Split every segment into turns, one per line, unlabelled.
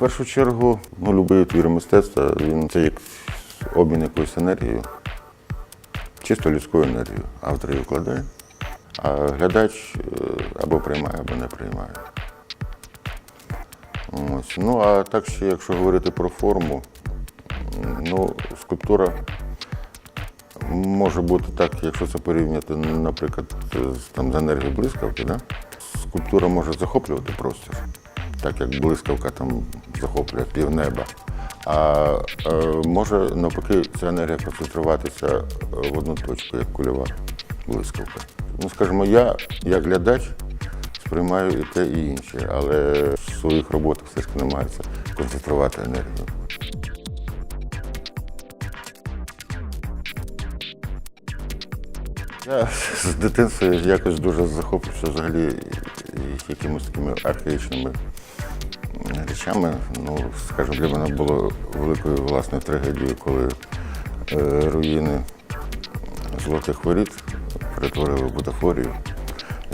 першу чергу, ну, любий твір мистецтва, він це як обмін якоюсь енергією, чисто людською енергією. Автор її вкладає, а глядач е, або приймає, або не приймає. Ось. Ну, а так ще, якщо говорити про форму, ну, скульптура може бути так, якщо це порівняти, наприклад, з, там, з енергією блискавки, да? скульптура може захоплювати простір, так як блискавка там захоплює півнеба. А е, може навпаки ця енергія концентруватися е, в одну точку, як кульова блискавка. Ну, скажімо, я, як глядач, сприймаю і те, і інше, але в своїх роботах все ж намагаюся концентрувати енергію. Я з дитинства якось дуже захоплювався взагалі якимись такими архаїчними речами. Ну, скажімо, для мене було великою власною трагедією, коли е, руїни золотих воріт перетворили в бутафорію.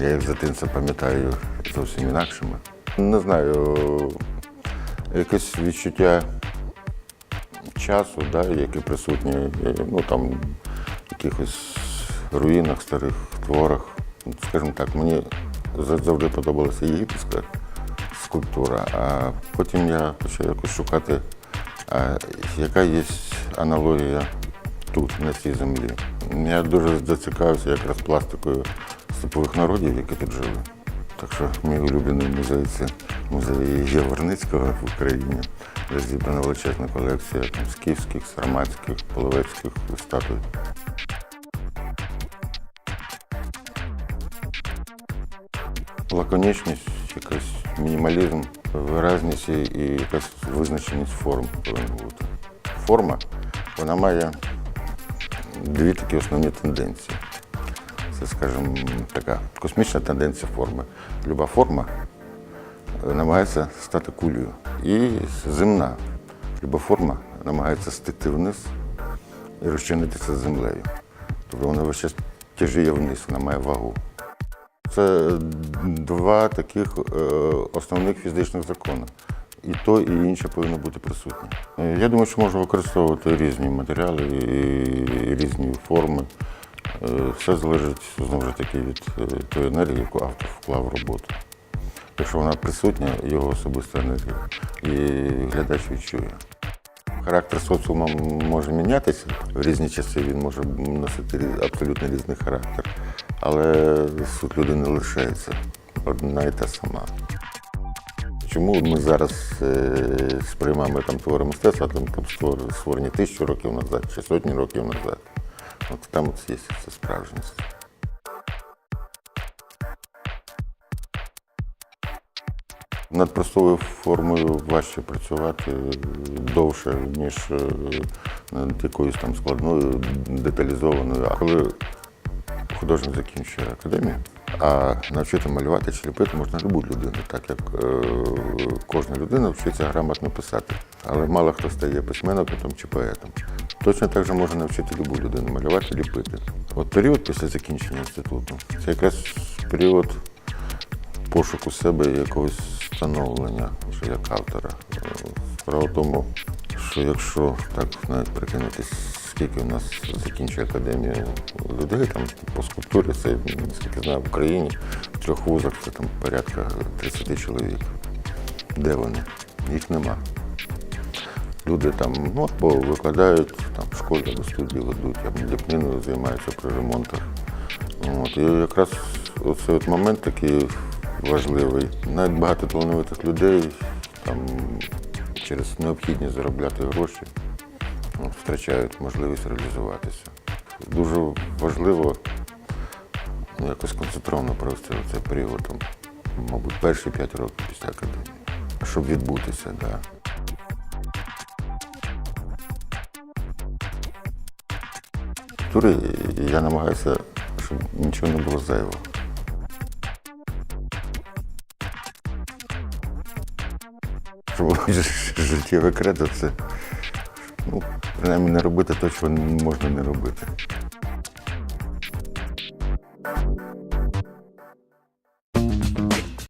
Я їх з дитинства пам'ятаю зовсім інакшими. Не знаю, якесь відчуття часу, да, яке присутнє, е, ну там в якихось руїнах, старих творах. Скажімо так, мені за- завжди подобалася єгипетська скульптура, а потім я почав якось шукати, яка є аналогія тут, на цій землі. Я дуже зацікавився якраз пластикою степових народів, які тут жили. Так що мій улюблений музей це музей Яворницького в Україні, де зібрана величезна колекція там, скіфських, сарматських, половецьких статуй. Лаконічність, якийсь мінімалізм, виразність і- якась визначеність форм повинна. Форма вона має дві такі основні тенденції. Це, скажімо, така космічна тенденція форми. Люба форма е, намагається стати кулею. І земна. Люба форма намагається стити вниз і розчинитися з землею. Тобто вона весь час тяжіє вниз, вона має вагу. Це два таких е, основних фізичних закони. І то, і інше повинно бути присутнє. Е, Я думаю, що можна використовувати різні матеріали і різні форми. Е, Все залежить знову ж таки від тої енергії, яку автор вклав в роботу. Якщо вона присутня, його особиста енергія, і глядач відчує. Характер соціуму може мінятися в різні часи, він може носити абсолютно різний характер. Але суть людини лишається одна і та сама. Чому ми зараз е, сприймаємо там твори мистецтва, там, там створені тисячу років назад чи сотні років назад? От там от є ця справжність. Над простою формою важче працювати довше, ніж е, над якоюсь там складною, деталізованою. А коли художник закінчує академію, а навчити малювати чи ліпити можна любу людину, так як е, кожна людина вчиться грамотно писати. Але мало хто стає письменником чи поетом. Точно так же може навчити любу людину малювати, ліпити. От період після закінчення інституту це якраз період пошуку себе і якогось становлення вже як автора. Е, Справа в тому, що якщо так навіть прикинутись, скільки у нас закінчує академія людей там по скульптурі, це наскільки знаю в Україні, в трьох вузах це там порядка 30 чоловік. Де вони? Їх нема. Люди там ну, або викладають там, в школі або студії ведуть, або ліпниною займаються при ремонтах. От, і якраз оцей от момент такий важливий. Навіть багато талановитих людей там, через необхідність заробляти гроші втрачають можливість реалізуватися. Дуже важливо ну, якось концентровано провести цей період, мабуть, перші п'ять років після академії, щоб відбутися. Да. Я намагаюся, щоб нічого не було зайвого. Щоб життєве кредо це, ну, принаймні не робити те, що можна не робити.